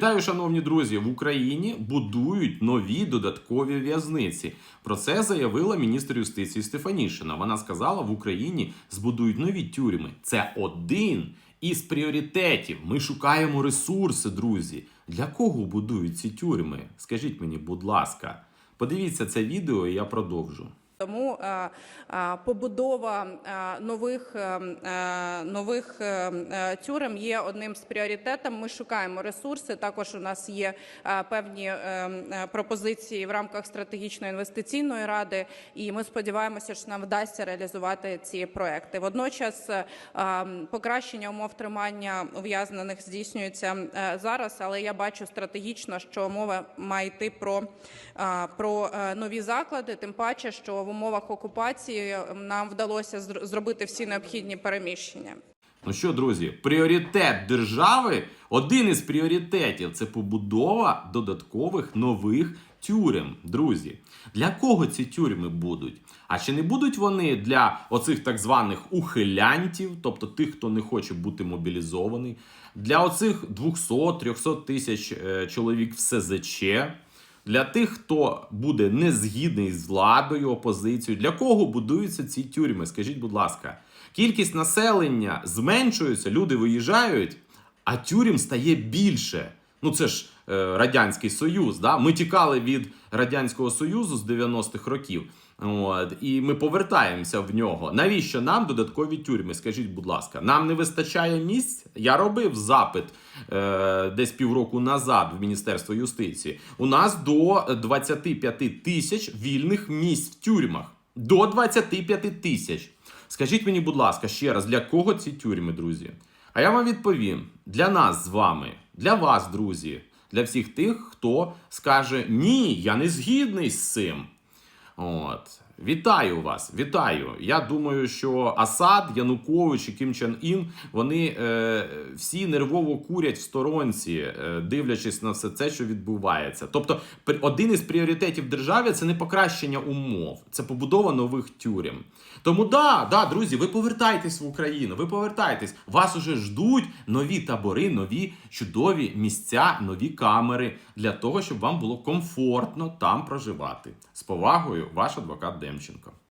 Вітаю, шановні друзі, в Україні будують нові додаткові в'язниці. Про це заявила міністр юстиції Стефанішина. Вона сказала, в Україні збудують нові тюрми. Це один із пріоритетів. Ми шукаємо ресурси, друзі. Для кого будують ці тюрми? Скажіть мені, будь ласка, подивіться це відео, і я продовжу. Тому е, е, побудова е, нових, нових тюрем є одним з пріоритетів. Ми шукаємо ресурси. Також у нас є певні пропозиції в рамках стратегічної інвестиційної ради, і ми сподіваємося, що нам вдасться реалізувати ці проекти. Водночас покращення умов тримання ув'язнених здійснюється зараз, але я бачу стратегічно, що мова має йти про, про нові заклади, тим паче, що в умовах окупації нам вдалося зробити всі необхідні переміщення. Ну що, друзі, пріоритет держави, один із пріоритетів це побудова додаткових нових тюрем. Друзі, для кого ці тюрми будуть? А чи не будуть вони для оцих так званих ухилянтів, тобто тих, хто не хоче бути мобілізований, для оцих 200-300 тисяч е, чоловік в СЗЧ? Для тих, хто буде не згідний з владою, опозицією, для кого будуються ці тюрми? Скажіть, будь ласка, кількість населення зменшується, люди виїжджають, а тюрм стає більше. Ну це ж е, Радянський Союз. Да? Ми тікали від Радянського Союзу з 90-х років. От, і ми повертаємося в нього. Навіщо нам додаткові тюрми? Скажіть, будь ласка, нам не вистачає місць? Я робив запит е, десь півроку назад в Міністерство юстиції. У нас до 25 тисяч вільних місць в тюрмах. До 25 тисяч. Скажіть мені, будь ласка, ще раз, для кого ці тюрми, друзі? А я вам відповім: для нас з вами, для вас, друзі, для всіх тих, хто скаже: Ні, я не згідний з цим. От. Вітаю вас, вітаю. Я думаю, що Асад, Янукович і Кім Чен Ін вони е, всі нервово курять в сторонці, е, дивлячись на все це, що відбувається. Тобто, один із пріоритетів держави це не покращення умов, це побудова нових тюрем. Тому да, да, друзі, ви повертайтесь в Україну, ви повертайтесь. Вас уже ждуть нові табори, нові чудові місця, нові камери для того, щоб вам було комфортно там проживати. З повагою, ваш адвокат Демченко.